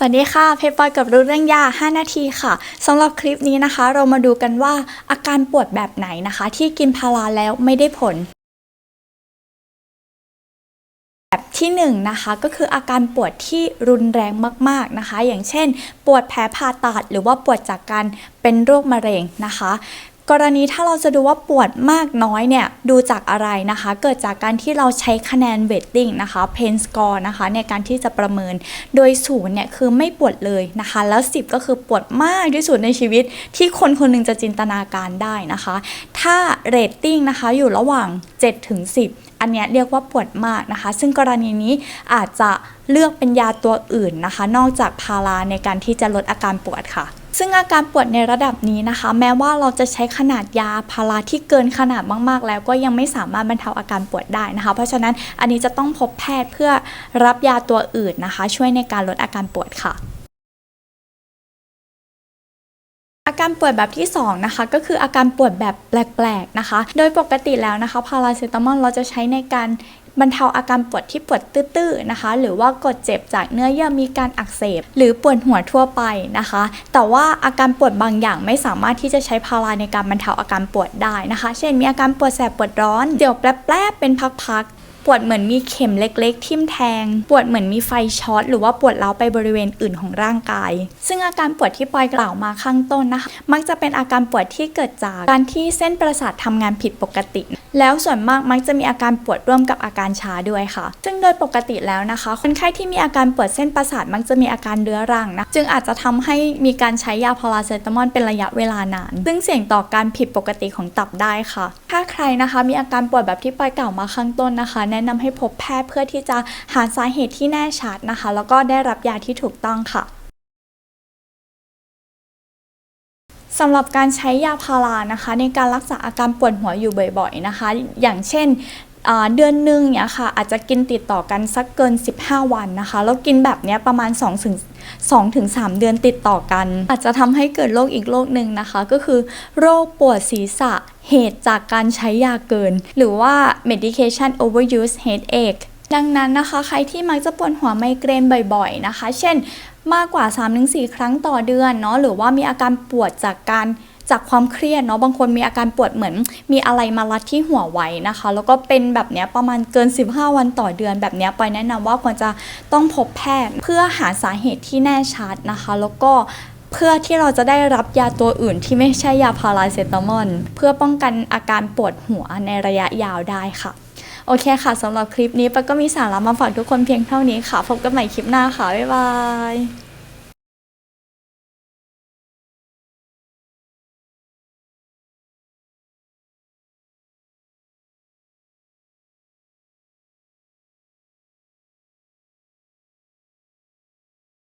สวัสดีค่ะ เพปอยกับรู้เรื่องยา 5 นาทีค่ะสำหรับคลิปนี้นะคะ เรามาดูกันว่าอาการปวดแบบไหนนะคะ ที่กินพาราแล้วไม่ได้ผล แบบที่1นงนะคะก็คืออาการปวดที่รุนแรงมากๆนะคะ อย่างเช่น ปวดแผลผ่าตัดหรือว่าปวดจากการเป็นโรคมะเร็งนะคะ กรณีถ้าเราจะดูว่าปวดมากน้อยเนี่ยดูจากอะไรนะคะ เกิดจากการที่เราใช้คะแนนเวทติ้งนะคะ pain score นะคะในการที่จะประเมินโดยศูนย์เนี่ยคือไม่ปวดเลยนะคะ แล้ว 10 ก็คือปวดมากที่สุดในชีวิตที่คนคนหนึงจะจินตนาการได้นะคะ ถ้าเรตติ้งนะคะอยู่ระหว่าง7ถึง10อันเนี้ยเรียกว่าปวดมากนะคะ ซึ่งกรณีนี้อาจจะเลือกเป็นยาตัวอื่นนะคะ นอกจากพาราในการที่จะลดอาการปวดค่ะ ซึ่งอาการปวดในระดับนี้นะคะ แม้ว่าเราจะใช้ขนาดยาพาราที่เกินขนาดมากๆ แล้วก็ยังไม่สามารถบรรเทาอาการปวดได้นะคะ เพราะฉะนั้นอันนี้จะต้องพบแพทย์เพื่อรับยาตัวอื่นนะคะ ช่วยในการลดอาการปวดค่ะอาการปวดแบบที่2นะคะก็คืออาการปวดแบบแปลกๆนะคะ โดยปกติแล้วนะคะพาราเซตามอลเราจะใช้ในการ บรรเทาอาการปวดที่ปวดตื้อๆนะคะ หรือว่ากดเจ็บจากเนื้อเยื่อมีการอักเสบ หรือปวดหัวทั่วไปนะคะ แต่ว่าอาการปวดบางอย่างไม่สามารถที่จะใช้พาราในการบรรเทาอาการปวดได้นะคะ เช่นมีอาการปวดแสบปวดร้อนเดี๋ยวแปรๆเป็นพักๆ ปวดเหมือนมีเข็มเล็กๆ ทิ่มแทง ปวดเหมือนมีไฟช็อตหรือว่าปวดร้าวไปบริเวณอื่นของร่างกาย ซึ่งอาการปวดที่ปอยกล่าวมาข้างต้นนะคะ มักจะเป็นอาการปวดที่เกิดจากการที่เส้นประสาททำงานผิดปกติ แล้วส่วนมากมักจะมีอาการปวดร่วมกับอาการชาด้วยค่ะ ซึ่งโดยปกติแล้วนะคะ คนไข้ที่มีอาการปวดเส้นประสาทมักจะมีอาการเรื้อรังนะ จึงอาจจะทำให้มีการใช้ยาพาราเซตามอลเป็นระยะเวลานาน ซึ่งเสี่ยงต่อการผิดปกติของตับได้ค่ะ ถ้าใครนะคะ มีอาการปวดแบบที่ปอยกล่าวมาข้างต้นนะคะแนะนำให้พบแพทย์เพื่อที่จะหาสาเหตุที่แน่ชัดนะคะ แล้วก็ได้รับยาที่ถูกต้องค่ะสำหรับการใช้ยาพารานะคะ ในการรักษาอาการปวดหัวอยู่บ่อยๆนะคะ อย่างเช่น เดือนหนึ่งเนี่ยค่ะอาจจะกินติดต่อกันสักเกิน 15 วันนะคะแล้วกินแบบเนี้ยประมาณ2ถึง2ถึง3เดือนติดต่อกัน อาจจะทำให้เกิดโรคอีกโรคหนึ่งนะคะ ก็คือ โรคปวดศีรษะเหตุจากการใช้ยาเกิน หรือว่า medication overuse headache ดังนั้นนะคะใครที่มักจะปวดหัวไมเกรนบ่อยๆนะคะ เช่นมากกว่า 3-4 ครั้งต่อเดือนเนาะหรือว่ามีอาการปวดจากการ จากความเครียดเนาะบางคนมีอาการปวดเหมือน มีอะไรมารัดที่หัวไว้นะคะ แล้วก็เป็นแบบเนี้ยประมาณเกิน 15 วันต่อเดือนแบบเนี้ยปอยแนะนำว่าควรจะต้องพบแพทย์เพื่อหาสาเหตุที่แน่ชัดนะคะ แล้วก็เพื่อที่เราจะได้รับยาตัวอื่นที่ไม่ใช่ยาพาราเซตามอลเพื่อป้องกันอาการปวดหัวในระยะยาวได้ค่ะ โอเคค่ะสำหรับคลิปนี้ปก็มีสาระมาฝากทุกคนเพียงเท่านี้ค่ะ พบกันใหม่คลิปหน้าค่ะ บ๊ายบาย